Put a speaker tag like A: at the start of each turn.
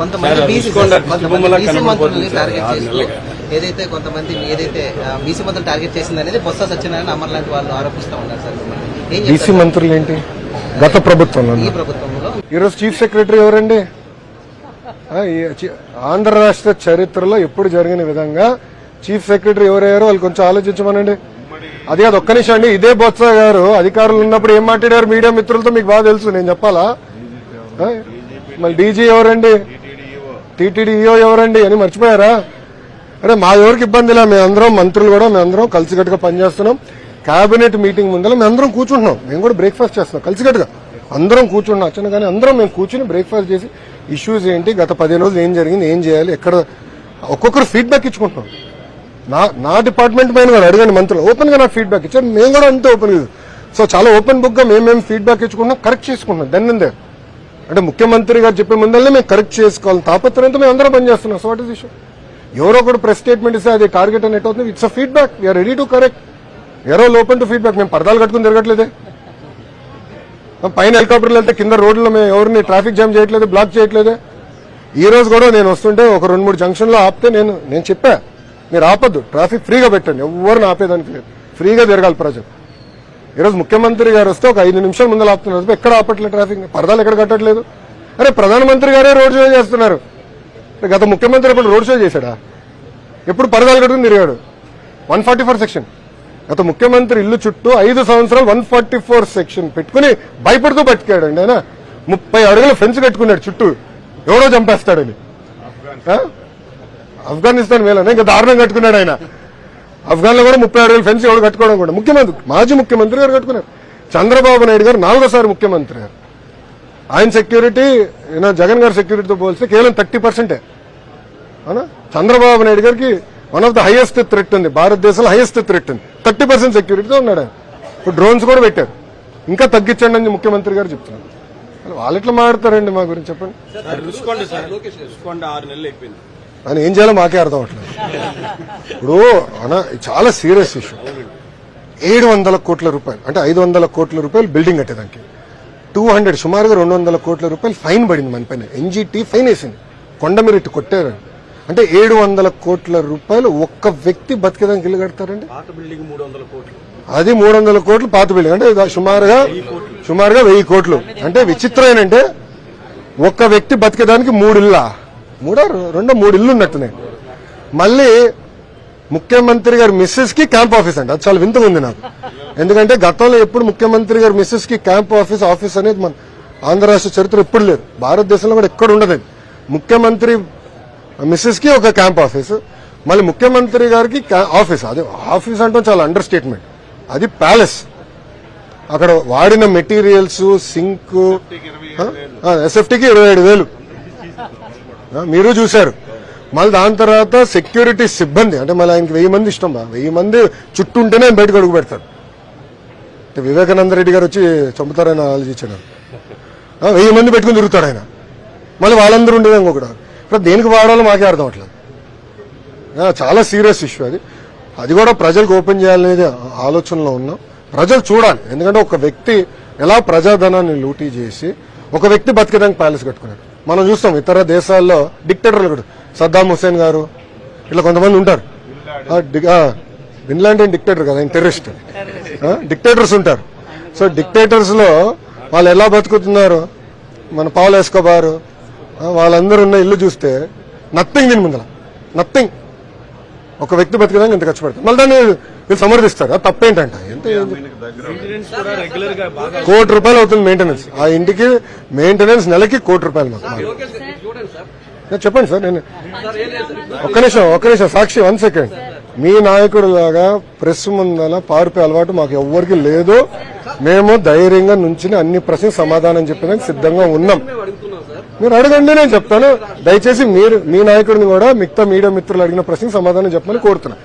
A: కొంతమంది బీసీ మంత్రుల్ని టార్గెట్ చేస్తూ. ఏదైతే కొంతమంది ఏదైతే బీసీ మంత్రులు టార్గెట్ చేసింది అనేది బొత్స సత్యనారాయణ అమర్ లాంటి వాళ్ళు ఆరోపిస్తూ ఉన్నారు సార్.
B: బీసీ మంత్రులు ఏంటి గత ప్రభుత్వంలో
A: ఈ ప్రభుత్వంలో
B: ఈరోజు చీఫ్ సెక్రటరీ ఎవరండి? ఆంధ్ర రాష్ట్ర చరిత్రలో ఎప్పుడు జరిగిన విధంగా చీఫ్ సెక్రటరీ ఎవరయ్యారో వాళ్ళు కొంచెం ఆలోచించమనండి. అది కాదు ఒక్క నిమిషం అండి. ఇదే బొత్స గారు అధికారులు ఉన్నప్పుడు ఏం మాట్లాడారు? మీడియా మిత్రులతో మీకు బాగా తెలుసు నేను చెప్పాలా? మళ్ళీ డీజీ ఎవరండి? టీటీడీఓ ఎవరండి? అని మర్చిపోయారా? అరే మా ఎవరికి ఇబ్బందిలా మేమందరం మంత్రులు కూడా మేమందరం కలిసికట్టుగా పనిచేస్తున్నాం. కేబినెట్ మీటింగ్ ముందర మేమందరం కూర్చుంటున్నాం. మేము కూడా బ్రేక్ఫాస్ట్ చేస్తున్నాం కలిసికట్టుగా. అందరం కూర్చుంటున్నాం. వచ్చిన కానీ అందరం మేము కూర్చుని బ్రేక్ఫాస్ట్ చేసి ఇష్యూస్ ఏంటి గత పదిహేను రోజులు ఏం జరిగింది ఏం చేయాలి ఎక్కడ ఒక్కొక్కరు ఫీడ్బ్యాక్ ఇచ్చుకుంటున్నాం. నా నా డిపార్ట్మెంట్ పైన కూడా అడగండి మంత్రులు ఓపెన్గా నా నాకు ఫీడ్బ్యాక్ ఇచ్చారు. మేము కూడా అంతే ఓపెన్ సో చాలా ఓపెన్ బుక్గా మేము మేము ఫీడ్బ్యాక్ ఇచ్చుకుంటున్నాం కరెక్ట్ చేసుకుంటున్నాం దెన్ అండ్. అంటే ముఖ్యమంత్రి గారు చెప్పే ముందరనే మేము కరెక్ట్ చేసుకోవాలి. తాపత్రయంతో మేము అందరం పనిచేస్తున్నాం. సో వాట్ ఇస్ ఇష్యూ ఎవరో ఒకటి ప్రెస్ స్టేట్మెంట్ ఇస్తే అది టార్గెట్ అని ఎట్ అవుతుంది. It's a feedback we are ready to correct ఎవరో ఓపెన్ టు ఫీడ్బ్యాక్ మేము పరదాలు కట్టుకుని తిరగట్లేదే. పైన హెలికాప్టర్లు వెళ్తే కింద రోడ్లో మేము ఎవరిని ట్రాఫిక్ జామ్ చేయట్లేదు బ్లాక్ చేయట్లేదే. ఈ రోజు కూడా నేను వస్తుంటే ఒక రెండు మూడు జంక్షన్లో ఆపితే నేను నేను చెప్పా మీరు ఆపొద్దు. ట్రాఫిక్ ఫ్రీగా పెట్టండి. ఎవరిని ఆపేదానికి లేదు. ఫ్రీగా తిరగాలి ప్రజలు. ఈరోజు ముఖ్యమంత్రి గారు వస్తే ఒక ఐదు నిమిషాల ముందు ఆపుతున్నారు. ఎక్కడ ఆపట్లేదు ట్రాఫిక్? పరదాలు ఎక్కడ కట్టట్లేదు? అరే ప్రధానమంత్రి గారే రోడ్ షో చేస్తున్నారు. గత ముఖ్యమంత్రి ఎప్పుడు రోడ్ షో చేశాడా? ఎప్పుడు పరదాలు కట్టుకుని తిరిగాడు? One forty four section. గత ముఖ్యమంత్రి ఇల్లు చుట్టూ ఐదు సంవత్సరాలు వన్ ఫార్టీ ఫోర్ సెక్షన్ పెట్టుకుని భయపడుతూ బతికాడు అండి ఆయన. ముప్పై అడుగుల ఫెన్స్ కట్టుకున్నాడు చుట్టూ. ఎవడో చంపేస్తాడని. ఆఫ్ఘనిస్తాన్ మేలనే ఇంకా దారుణం కట్టుకున్నాడు ఆయన. ఆఫ్ఘన్లో కూడా ముప్పై ఆరు వేలు ఫెన్స్ ఎవరు కట్టుకోవడం కూడా ముఖ్యమంత్రి మాజీ ముఖ్యమంత్రి గారు కట్టుకున్నారు. చంద్రబాబు నాయుడు గారు నాలుగోసారి ముఖ్యమంత్రి గారు. ఆయన సెక్యూరిటీ ఈయన జగన్ గారి సెక్యూరిటీతో పోలిస్తే కేవలం థర్టీ పర్సెంటే. అవునా? చంద్రబాబు నాయుడు గారికి one of the highest threat ఉంది. భారతదేశంలో హైయెస్ట్ థ్రెట్ ఉంది. థర్టీ పర్సెంట్ సెక్యూరిటీతో ఉన్నాడు ఆయన. ఇప్పుడు డ్రోన్స్ కూడా పెట్టారు. ఇంకా తగ్గించండి అని ముఖ్యమంత్రి గారు చెప్తున్నారు. వాళ్ళు ఎట్లా మాట్లాడతారండి మా గురించి చెప్పండి? ఆయన ఏం చేయాలో మాకే అర్థం అవట్లేదు. ఇప్పుడు అనా చాలా సీరియస్ ఇష్యూ. ఏడు వందల కోట్ల రూపాయలు అంటే ఐదు వందల కోట్ల రూపాయలు బిల్డింగ్ కట్టేదానికి. టూ హండ్రెడ్ సుమారుగా రెండు వందల కోట్ల రూపాయలు ఫైన్ పడింది మన పైన. ఎన్జీటీ ఫైన్ వేసింది. కొండ మీరు ఇట్టు కొట్టారు. అంటే ఏడు వందల కోట్ల రూపాయలు ఒక్క వ్యక్తి బతికేదానికి ఇల్లు కడతారండి? అది మూడు వందల కోట్లు పాత బిల్డింగ్. అంటే సుమారుగా సుమారుగా వెయ్యి కోట్లు. అంటే విచిత్రం ఏంటంటే ఒక్క వ్యక్తి బతికేదానికి మూడు ఇల్లా మూడో రెండో మూడు ఇల్లు ఉన్నట్టున్నాయి. మళ్ళీ ముఖ్యమంత్రి గారి మిస్సెస్కి క్యాంప్ ఆఫీస్ అండి అది చాలా వింతగా ఉంది నాకు. ఎందుకంటే గతంలో ఎప్పుడు ముఖ్యమంత్రి గారి మిస్సెస్కి క్యాంప్ ఆఫీస్ ఆఫీస్ అనేది మన ఆంధ్ర రాష్ట్ర చరిత్ర ఎప్పుడు లేదు. భారతదేశంలో కూడా ఎక్కడ ఉండదు. ముఖ్యమంత్రి మిస్సెస్కి ఒక క్యాంప్ ఆఫీస్ మళ్ళీ ముఖ్యమంత్రి గారికి ఆఫీస్ అది ఆఫీస్ అంటే చాలా అండర్ స్టేట్మెంట్ అది ప్యాలెస్ అక్కడ వాడిన మెటీరియల్స్ సింక్ ఎస్ఎఫ్టీకి ఇరవై ఏడు వేలు. మీరు చూశారు. మళ్ళీ దాని తర్వాత సెక్యూరిటీ సిబ్బంది అంటే మళ్ళీ ఆయనకి వెయ్యి మంది ఇష్టం బా. వెయ్యి మంది చుట్టూ ఉంటేనే ఆయన బయటకు అడుగు పెడతాడు అంటే వివేకానంద రెడ్డి గారు వచ్చి చంపుతారని ఆలోచించాడు. వెయ్యి మంది పెట్టుకుని తిరుగుతాడు ఆయన. మళ్ళీ వాళ్ళందరూ ఉండేది ఇంకొకటి ఇప్పుడు దేనికి వాడాలో మాకే అర్థం అవట్లేదు. చాలా సీరియస్ ఇష్యూ అది. అది కూడా ప్రజలకు ఓపెన్ చేయాలనేది ఆలోచనలో ఉన్నాం. ప్రజలు చూడాలి. ఎందుకంటే ఒక వ్యక్తి ఎలా ప్రజాధనాన్ని లూటీ చేసి ఒక వ్యక్తి బతికేదానికి ప్యాలెస్ కట్టుకున్నాడు. మనం చూస్తాం ఇతర దేశాల్లో డిక్టేటర్లు కూడా. సద్దాం హుసేన్ గారు ఇట్లా కొంతమంది ఉంటారు. ఆ, బిన్ లాంటి డిక్టేటర్ కదా ఆయన టెర్రరిస్ట్. డిక్టేటర్స్ ఉంటారు. సో డిక్టేటర్స్లో వాళ్ళు ఎలా బతుకుతున్నారు? మన పావులు వేసుకోబారు వాళ్ళందరూ ఉన్న ఇల్లు చూస్తే నథింగ్ దీని ముందర నథింగ్. ఒక వ్యక్తి బతికడానికి ఇంత ఖర్చు పెడతాం మళ్ళీ దాన్ని వీళ్ళు సమర్థిస్తారు? తప్పేంటంట. ఎంత
C: మెయింటెనెన్స్ కూడా రెగ్యులర్గా బాగా
B: కోటి రూపాయలు అవుతుంది మెయింటెనెన్స్ ఆ ఇంటికి మెయింటెనెన్స్ నెలకి కోటి రూపాయలు మాకు. నేను చెప్పండి సార్ నేను ఒక్క నిమిషం ఒక్క నిమిషం సాక్షి వన్ సెకండ్ మీ నాయకుడు లాగా ప్రెస్ ముందల పారిపోయే అలవాటు మాకు ఎవ్వరికి లేదు. మేము ధైర్యంగా నుంచి అన్ని ప్రశ్నలకు సమాధానం చెప్పడానికి సిద్ధంగా ఉన్నాం. మీరు అడగండి నేను చెప్తాను. దయచేసి మీరు మీ నాయకుడిని కూడా మిగతా మీడియా మిత్రులు అడిగిన ప్రశ్నకు సమాధానం చెప్పమని కోరుతున్నా.